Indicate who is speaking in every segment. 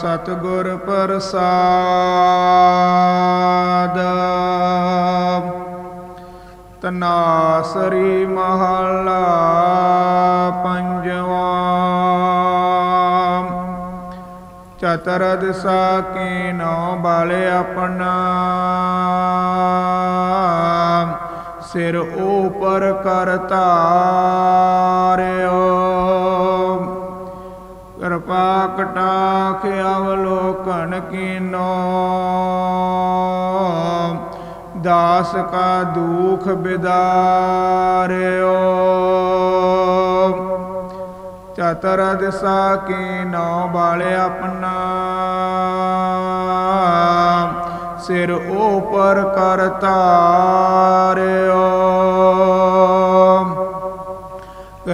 Speaker 1: ਸਤਿਗੁਰ ਪ੍ਰਸਾਦ। ਤਨਾਸਰੀ ਮਹਲਾ ਪੰਜਵਾ। ਚਤਰ ਦਿਸਾ ਨੌ ਬਲ ਆਪਣਾ। ਸਿਰ ਉਪਰ ਕਰਤਾ। ਕਿਰਪਾ ਕਟਾਖ ਅਵਲੋਕਨ ਕੀਨੋ। ਦਾਸ ਕਾ ਦੁਖ ਬਿਦਾਰਿਓ। ਚਤਰ ਦਿਸਾ ਨੌ ਬਾਲ ਆਪਣਾ। ਸਿਰ ਉਪਰ ਕਰ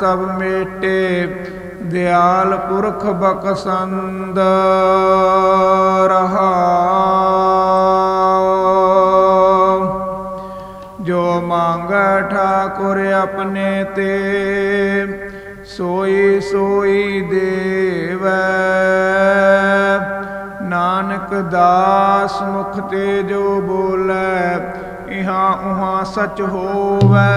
Speaker 1: ਸਭ ਮੇਟੇ, ਦਿਆਲ ਪੁਰਖ ਬਖਸੰਦ ਰਹਾ ਜੋ ਮੰਗੈ ਠਾਕੁਰ ਆਪਣੇ ਤੇ, ਸੋਈ ਸੋਈ ਦੇਵੈ। ਨਾਨਕ ਦਾਸ ਮੁਖ ਤੇ ਜੋ ਬੋਲੇ, ਇਹਾਂ ਉਹਾਂ ਸਚ ਹੋਵੈ।